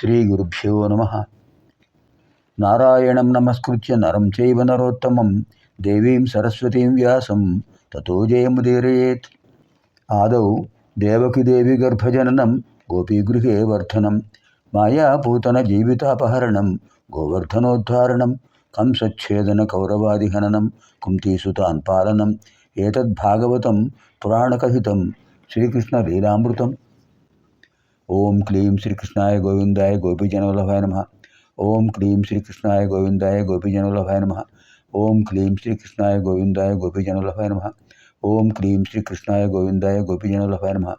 శ్రీగురుభ్యో నమ నారాయణం నమస్కృత్య నరం చైవ నరోత్తమం దేవీం సరస్వతీం వ్యాసం తతో జయముదీరయేత్ ఆదౌ దేవకిదేవి గర్భజననం గోపీగృహే వర్ధనం మాయాపూతన జీవితాపహరణం గోవర్ధనోద్ధారణం కంసచ్ఛేదన కౌరవాదిహననం కుంతీసుతాన్ పాలనం ఏతద్భాగవతం పురాణకహితం శ్రీకృష్ణ లీలామృతం ఓం క్లీం శ్రీకృష్ణాయ గోవిందాయ గోపీజనవల్లభాయ నమ ఓం క్లీం శ్రీకృష్ణాయ గోవిందాయ గోపీజనవల్లభాయ నమ ఓం క్లీం శ్రీకృష్ణాయ గోవిందాయ గోపీజనవల్లభాయ నమ ఓం క్లీం శ్రీకృష్ణాయ గోవిందాయ గోపీజనవల్లభాయ నమ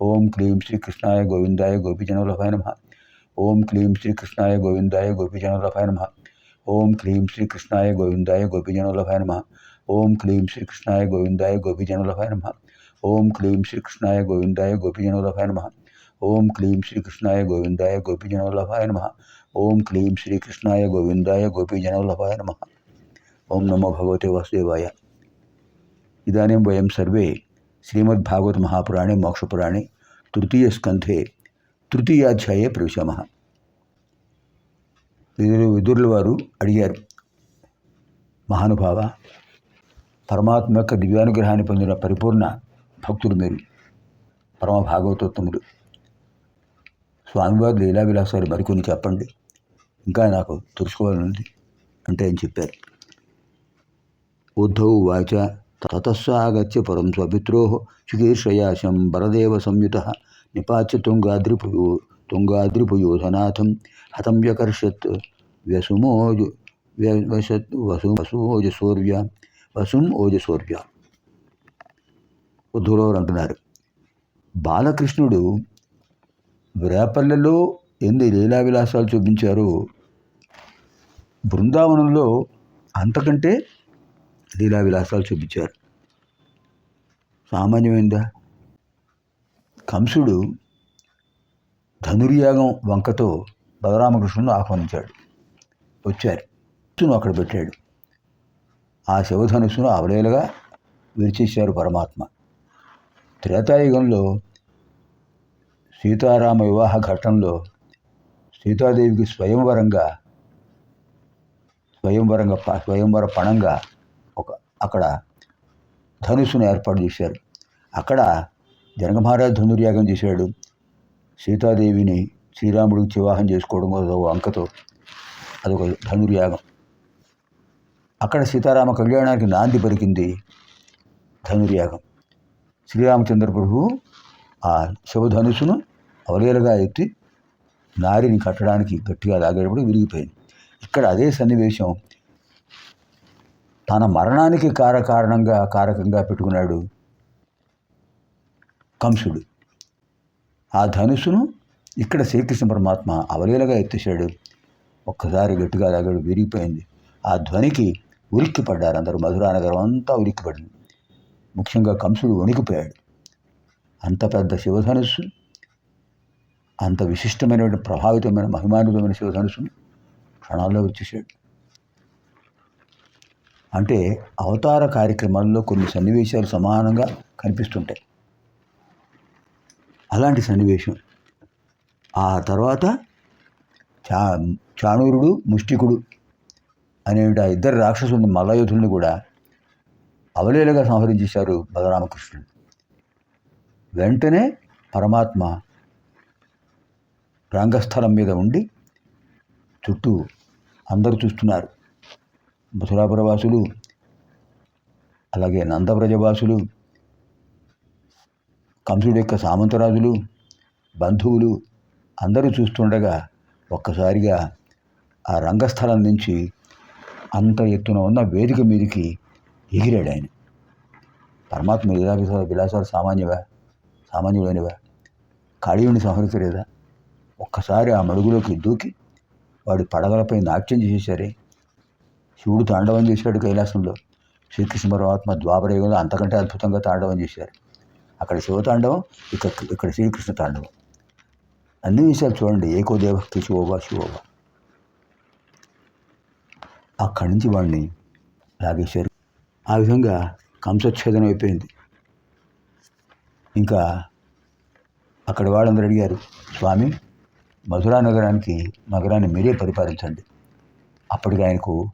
ఓం క్లీం శ్రీకృష్ణాయ గోవిందాయ గోపీజనవల్లభాయ నమ ఓం క్లీం శ్రీకృష్ణాయ గోవిందాయ గోపీజనవల్లభాయ నమ ఓం క్లీం శ్రీకృష్ణాయ గోవిందాయ గోపీజనవల్లభాయ నమ ఓం క్లీం శ్రీకృష్ణాయ గోవిందాయ గోపీజనవల్లభాయ నమ ఓం క్లీం శ్రీకృష్ణాయ గోవిందాయ గోపీజనవల్లభాయ నమ ఓం క్లీం శ్రీకృష్ణాయ గోవిందాయ గోపీజనవల్లభాయ నమ. ఓం క్లీం శ్రీకృష్ణాయ గోవిందాయ గోపీజనవల్లభాయ నమ. ఓం నమో భగవతే వాసుదేవాయ. ఇదానీం వయం సర్వే శ్రీమద్భాగవత మహాపురాణే మోక్షపురాణే తృతీయ స్కంధే తృతీయాధ్యాయే ప్రవిశామ. విదురుల వారు అడిగారు మహానుభావ పరమాత్మ యొక్క దివ్యానుగ్రహాన్ని పొందిన పరిపూర్ణ భక్తుడు మీరు పరమ భాగవతోత్తముడు స్వామివారి లీలా విలాసాలు మరికొన్ని చెప్పండి. ఇంకా నాకు తెలుసుకోవాలనుంది. అంటే అని చెప్పారు? ఉద్ధౌ వాచ తతస్సాగత్య పరం స్వపిత్రో శుకీర్షయాశం బలదేవ సంయుత నిపాచ్య తుంగాద్రిపుయో తుంగాద్రిపుయోధనాథం హతం వ్యకర్షత్ వ్యసుమోజు వ్యవశత్ వసు వసూజసూర్య వసుం ఓజసూర్య. ఉద్ధుడోరు అంటున్నారు. బాలకృష్ణుడు వేపల్లెలో ఎన్ని లీలా విలాసాలు చూపించారో బృందావనంలో అంతకంటే లీలా విలాసాలు చూపించారు. సామాన్యమైందా? కంసుడు ధనుర్యాగం వంకతో బలరామకృష్ణుని ఆహ్వానించాడు. వచ్చారు. ధనుస్సును అక్కడ పెట్టాడు. ఆ శివధనుస్సును అవలేలుగా విరిచేశారు పరమాత్మ. త్రేతాయుగంలో సీతారామ వివాహ ఘట్టంలో సీతాదేవికి స్వయంవరంగా స్వయంవరంగా ప- స్వయంవర పణంగా ఒక అక్కడ ధనుసును ఏర్పాటు చేశారు. అక్కడ జనగమహారాజు ధనుర్యాగం చేశాడు. సీతాదేవిని శ్రీరాముడికి వివాహం చేసుకోవడం కోసం అంకతో అదొక ధనుర్యాగం. అక్కడ సీతారామ కళ్యాణానికి నాంది పలికింది ధనుర్యాగం. శ్రీరామచంద్ర ప్రభువు ఆ శివధనుసును అవలేలుగా ఎత్తి నారిని కట్టడానికి గట్టిగా లాగేటప్పుడు విరిగిపోయింది. ఇక్కడ అదే సన్నివేశం. తన మరణానికి కారకారణంగా కారకంగా పెట్టుకున్నాడు కంసుడు. ఆ ధనుసును ఇక్కడ శ్రీకృష్ణ పరమాత్మ అవలీలగా ఎత్తేసాడు ఒక్కసారి గట్టిగా లాగాడు విరిగిపోయింది. ఆ ధ్వనికి ఉలిక్కి పడ్డారు అందరూ మధురానగరం అంతా ఉలిక్కి పడింది ముఖ్యంగా కంసుడు వణికిపోయాడు. అంత పెద్ద శివధనుస్సు అంత విశిష్టమైనటువంటి ప్రభావితమైన మహిమానుతమైన శివధనుస్సును క్షణాల్లో వచ్చేసాడు అంటే అవతార కార్యక్రమాల్లో కొన్ని సన్నివేశాలు సమానంగా కనిపిస్తుంటాయి. అలాంటి సన్నివేశం. ఆ తర్వాత చా చాణూరుడు ముష్టికుడు అనే ఆ ఇద్దరు రాక్షసుని మల్లయోధుల్ని కూడా అవలేలుగా సంహరించేశారు బలరామకృష్ణుడు. వెంటనే పరమాత్మ రంగస్థలం మీద ఉండి చుట్టూ అందరూ చూస్తున్నారు. మథురాపురవాసులు అలాగే నందవ్రజవాసులు కంసుడి యొక్క సామంతరాజులు బంధువులు అందరూ చూస్తుండగా ఒక్కసారిగా ఆ రంగస్థలం నుంచి అంత ఎత్తున ఉన్న వేదిక మీదకి ఎగిరాడు ఆయన. పరమాత్మ లీలా విలాసాలు విలాసాలు సామాన్యవా సామాన్యులైనవా కాళీయుని సంహరించలేదా? ఒక్కసారి ఆ మడుగులోకి దూకి వాడి పడగలపై నాట్యం చేసేసరే శివుడు తాండవం చేశాడు కైలాసంలో. శ్రీకృష్ణ పరమాత్మ ద్వాపరయుగంలో అంతకంటే అద్భుతంగా తాండవం చేశారు. అక్కడ శివతాండవం ఇక్కడ ఇక్కడ శ్రీకృష్ణ తాండవం. అన్ని విషయాలు చూడండి. ఏకో దేవక్తి శివోబా శివోబా అక్కడి నుంచి వాడిని లాగేశారు. ఆ విధంగా కంసచ్ఛేదనం అయిపోయింది. ఇంకా అక్కడ వాళ్ళందరూ అడిగారు స్వామి మధురా నగరానికి నగరాన్ని మీరే పరిపాలించండి. అప్పటికి ఆయనకు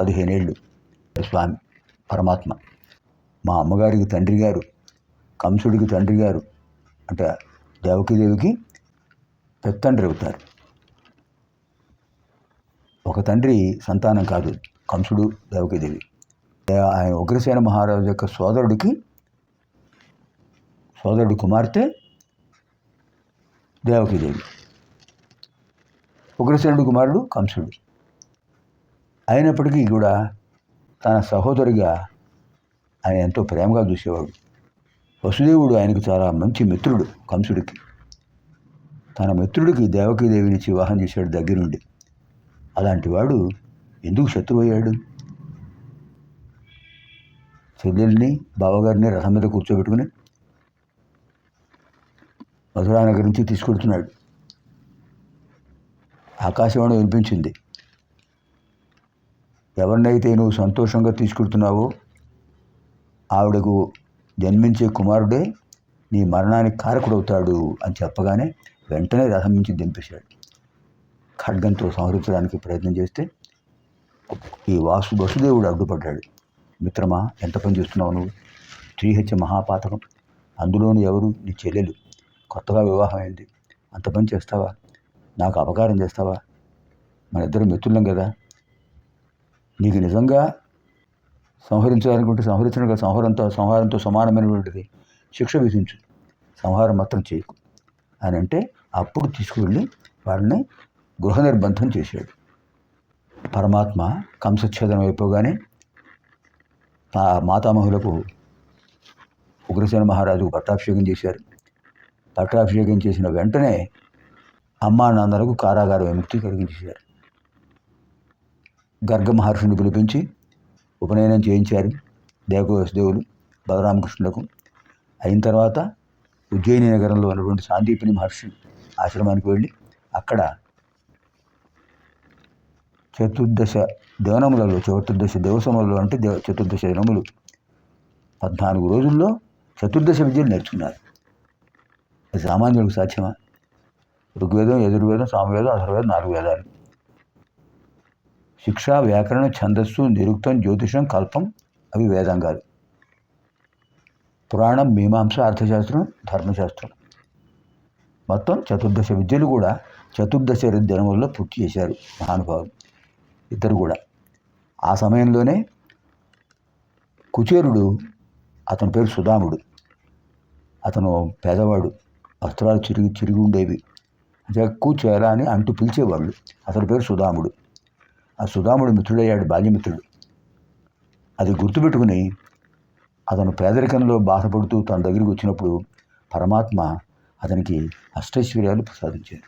పదిహేనేళ్ళు. స్వామి పరమాత్మ. మా అమ్మగారికి తండ్రి గారు కంసుడికి తండ్రి గారు అంటే దేవకీదేవికి పెత్తండ్రి అవుతారు. ఒక తండ్రి సంతానం కాదు కంసుడు దేవకీదేవి. ఆయన ఉగ్రసేన మహారాజు యొక్క సోదరుడికి సోదరుడి కుమార్తె దేవకీదేవి. ఉగ్రసేనుడు కుమారుడు కంసుడు. అయినప్పటికీ కూడా తన సహోదరిగా ఆయన ఎంతో ప్రేమగా చూసేవాడు. వసుదేవుడు ఆయనకు చాలా మంచి మిత్రుడు కంసుడికి. తన మిత్రుడికి దేవకీదేవినిచ్చి వివాహం చేశాడు దగ్గరుండి. అలాంటి వాడు ఎందుకు శత్రువు అయ్యాడు చెల్లెల్ని బావగారిని రథం మీద కూర్చోబెట్టుకుని మధురానగర్ నుంచి తీసుకెడుతున్నాడు. ఆకాశవాణి వినిపించింది. ఎవరినైతే నువ్వు సంతోషంగా తీసుకుంటున్నావో ఆవిడకు జన్మించే కుమారుడే నీ మరణానికి కారకుడవుతాడు అని చెప్పగానే వెంటనే రథం నుంచి దింపేశాడు. ఖడ్గంతో సంహరించడానికి ప్రయత్నం చేస్తే ఈ వాసు వసుదేవుడు అడ్డుపడ్డాడు. మిత్రమా ఎంత పని చేస్తున్నావు నువ్వు? శ్రీహత్య మహాపాతకం. అందులోని ఎవరు? నీ చెల్లెలు. కొత్తగా వివాహం అయింది అంత పని చేస్తావా? నాకు అపకారం చేస్తావా? మన ఇద్దరు మిత్రులం కదా. నీకు నిజంగా సంహరించాలనుకుంటే సంహరించడం కదా సంహారంతో సంహారంతో సమానమైనటువంటిది. శిక్ష విధించు. సంహారం మాత్రం చేయకు. అని అంటే అప్పుడు తీసుకువెళ్ళి వాళ్ళని గృహ నిర్బంధం చేశాడు. పరమాత్మ కంసఛేదనం అయిపోగానే ఆ మాతామహులకు ఉగ్రసేన మహారాజుకు పట్టాభిషేకం చేశారు. పట్టాభిషేకం చేసిన వెంటనే అమ్మా నాన్నలకు కారాగార విముక్తి కలిగించారు గర్గ మహర్షిని పిలిపించి ఉపనయనం చేయించారు దేవకోసదేవులు బలరామకృష్ణులకు. అయిన తర్వాత ఉజ్జయిని నగరంలో ఉన్నటువంటి సాందీపిని మహర్షి ఆశ్రమానికి వెళ్ళి అక్కడ చతుర్దశ దేవనములలో చతుర్దశ దేవసములలో అంటే దేవ చతుర్దశ దినములు పద్నాలుగు రోజుల్లో చతుర్దశ విద్యలు నేర్చుకున్నారు. అది సామాన్యులకు సాధ్యమా? ఋగ్వేదం యజుర్వేదం సామవేదం అథర్వేదం నాలుగు వేదాలు. శిక్ష వ్యాకరణం ఛందస్సు నిరుక్తం జ్యోతిషం కల్పం అవి వేదంగాలు. పురాణం మీమాంస అర్థశాస్త్రం ధర్మశాస్త్రం. మొత్తం చతుర్దశ విద్యలు కూడా చతుర్దశ దినముల్లో పూర్తి చేశారు మహానుభావులు ఇద్దరు కూడా. ఆ సమయంలోనే కుచేరుడు అతని పేరు సుధాముడు. అతను పేదవాడు వస్త్రాలు చిరిగి చిరిగి ఉండేవి. జక్కు కూచేర అని అంటూ పిలిచేవాళ్ళు. అతని పేరు సుధాముడు. ఆ సుధాముడు మిత్రుడయ్యాడు బాల్యమిత్రుడు. అది గుర్తుపెట్టుకుని అతను పేదరికంలో బాధపడుతూ తన దగ్గరికి వచ్చినప్పుడు పరమాత్మ అతనికి అష్టైశ్వర్యాలు ప్రసాదించారు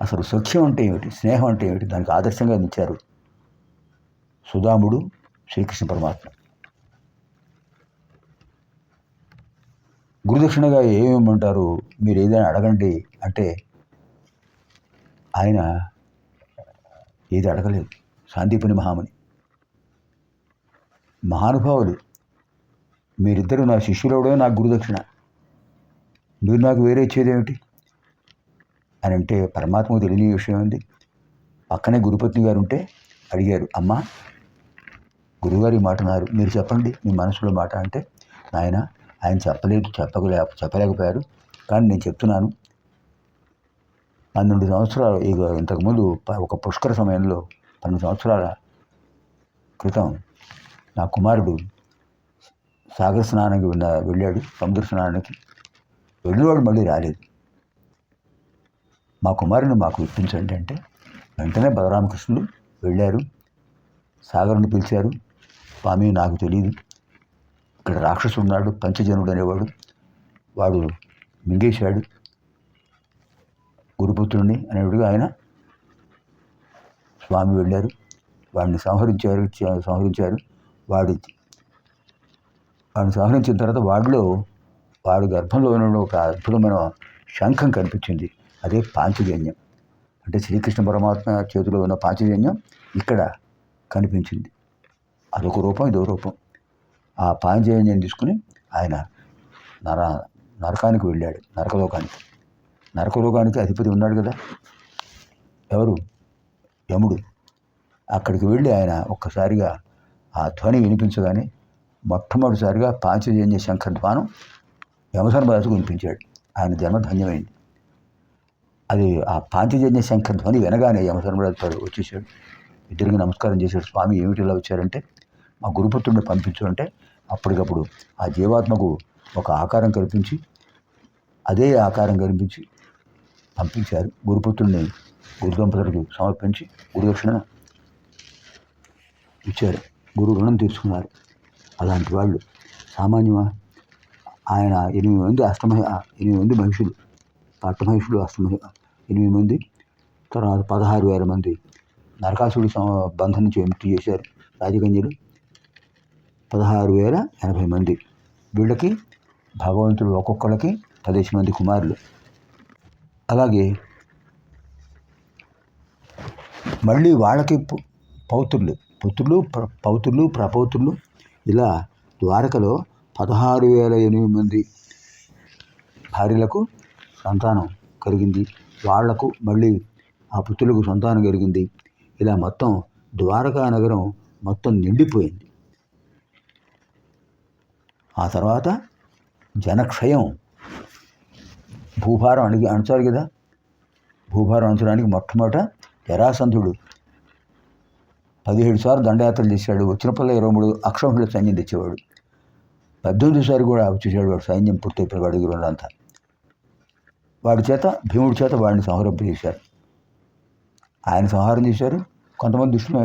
అసలు సఖ్యం అంటే ఏమిటి? స్నేహం అంటే ఏమిటి? దానికి ఆదర్శంగా నిచ్చారు సుధాముడు శ్రీకృష్ణ పరమాత్మ. గురుదక్షిణగా ఏమేమంటారు? మీరు ఏదైనా అడగండి అంటే ఆయన ఏది అడగలేదు. శాంతిపుని మహాముని. మహానుభావులు. మీరిద్దరు నా శిష్యులవడమే నాకు గురుదక్షిణ. మీరు నాకు వేరే ఇచ్చేది ఏమిటి అని అంటే పరమాత్మకు తెలియని విషయం ఉంది పక్కనే గురుపత్ని గారు ఉంటే అడిగారు అమ్మా గురుగారి మాట అన్నారు మీరు చెప్పండి మీ మనసులో మాట అంటే నాయన ఆయన చెప్పలేదు చెప్పలే చెప్పలేకపోయారు కానీ నేను చెప్తున్నాను పన్నెండు సంవత్సరాలు ఇక ఇంతకుముందు ఒక పుష్కర సమయంలో పన్నెండు సంవత్సరాల క్రితం నా కుమారుడు సాగర స్నానానికి వెళ్ళాడు సముద్ర స్నానానికి. వెళ్ళినవాడు మళ్ళీ రాలేదు. మా కుమారుని మాకు ఇప్పించండి అంటే వెంటనే బలరామకృష్ణుడు వెళ్ళారు సాగరుని పిలిచారు. స్వామి నాకు తెలియదు ఇక్కడ రాక్షసుడు ఉన్నాడు పంచజనుడు అనేవాడు. వాడు మింగేశాడు గురుపుత్రుడిని అనేవాడుగా ఆయన స్వామి వెళ్ళారు. వాడిని సంహరించారు సంహరించారు. వాడి వాడిని సంహరించిన తర్వాత వాడిలో వాడి గర్భంలో ఉన్న ఒక అద్భుతమైన శంఖం కనిపించింది. అదే పాంచజన్యం. అంటే శ్రీకృష్ణ పరమాత్మ చేతిలో ఉన్న పాంచజన్యం ఇక్కడ కనిపించింది. అదొక రూపం ఇదో రూపం. ఆ పాంచజన్యం తీసుకుని ఆయన నర నరకానికి వెళ్ళాడు నరకలోకానికి. నరకలోకానికి అధిపతి ఉన్నాడు కదా? ఎవరు? యముడు. అక్కడికి వెళ్ళి ఆయన ఒక్కసారిగా ఆ ధ్వని వినిపించగానే మొట్టమొదటిసారిగా పాంచజన్య శంఖధ్వానం యమధర్మరాజుకు వినిపించాడు. ఆయన జన్మ ధన్యమైంది. అది ఆ పాంచజన్య శంఖ ధ్వని వినగానే యమధర్మరాజు వచ్చేసాడు. ఇద్దరికి నమస్కారం చేశాడు. స్వామి ఏమిటి ఇలా వచ్చారంటే మా గురుపుత్రుడిని పంపించు అంటే అప్పటికప్పుడు ఆ జీవాత్మకు ఒక ఆకారం కల్పించి అదే ఆకారం కల్పించి పంపించారు. గురుపుత్రుడిని గురుదంపతులకు సమర్పించి గురుదక్షిణ ఇచ్చారు. గురు రుణం తీర్చుకున్నారు. అలాంటి వాళ్ళు సామాన్యమా? ఆయన ఎనిమిది మంది అష్టమ ఎనిమిది మంది మహిషులు పట్టమహిషులు అష్టమ ఎనిమిది మంది తర్వాత పదహారు వేల మంది నరకాసుడి బంధం నుంచి విముక్తి చేశారు. రాజగంజలు పదహారు వేల ఎనభై మంది. వీళ్ళకి భగవంతుడు ఒక్కొక్కళ్ళకి పదిహేను మంది కుమారులు. అలాగే మళ్ళీ వాళ్ళకి పౌత్రులు. పుత్రులు పౌత్రులు ప్రపౌత్రులు. ఇలా ద్వారకలో పదహారు వేల ఎనిమిది మంది భార్యలకు సంతానం కలిగింది. వాళ్ళకు మళ్ళీ ఆ పుత్రులకు సంతానం కలిగింది. ఇలా మొత్తం ద్వారకా నగరం మొత్తం నిండిపోయింది. ఆ తర్వాత జనక్షయం. భూభారం అణి అణచారు కదా? భూభారం అణచడానికి మొట్టమొదట జరాసంధుడు పదిహేడు సార్లు దండయాత్రలు చేశాడు. వచ్చినప్పుడు ఇరవై మూడు అక్షంహుల సైన్యం తెచ్చేవాడు. పద్దెనిమిది సారి కూడా వచ్చేసాడు వాడు సైన్యం పూర్తయిపోయి వాడి అంతా వాడి చేత భీముడి చేత వాడిని సంహరింపజేశారు ఆయన సంహారం చేశారు. కొంతమంది దుష్టులు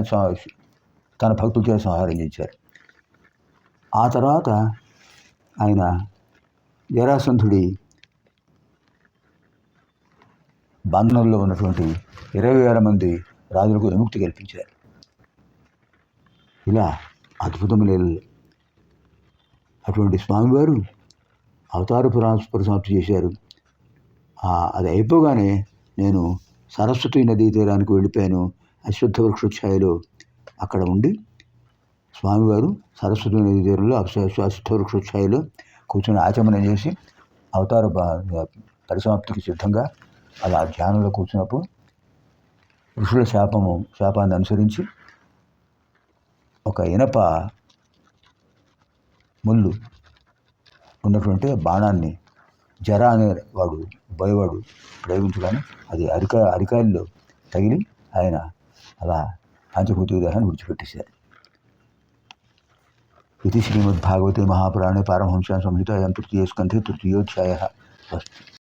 తన భక్తుల చేత సంహారం చేశారు. ఆ తర్వాత ఆయన జరాసంధుడి బంధనంలో ఉన్నటువంటి ఇరవై వేల మంది రాజులకు విముక్తి కల్పించారు. ఇలా అద్భుతమైన అటువంటి స్వామివారు అవతార పురా- చేశారు. అది అయిపోగానే నేను సరస్వతి నదీ తీరానికి వెళ్ళిపోయాను. అశ్వత్థ వృక్షఛాయలో అక్కడ ఉండి స్వామివారు సరస్వతి నదీ తీరంలో అశ్వ- కూర్చొని ఆచమనం చేసి అవతార పరిసమాప్తికి సిద్ధంగా అలా ధ్యానంలో కూర్చున్నప్పుడు ఋషుల శాపము శాపాన్ని అనుసరించి ఒక ఇనప ముళ్ళు ఉన్నటువంటి బాణాన్ని జర అనే వాడు భయవాడు ప్రయోగించగానే అది అరిక అరికాయల్లో తగిలి ఆయన అలా పంచభూతి దేహాన్ని విడిచిపెట్టేశారు. श्रीमद्भागवते महापुराणे पारमहंस्यां संहितायां तृतीयस्कन्धे तृतीयोध्याय अस्त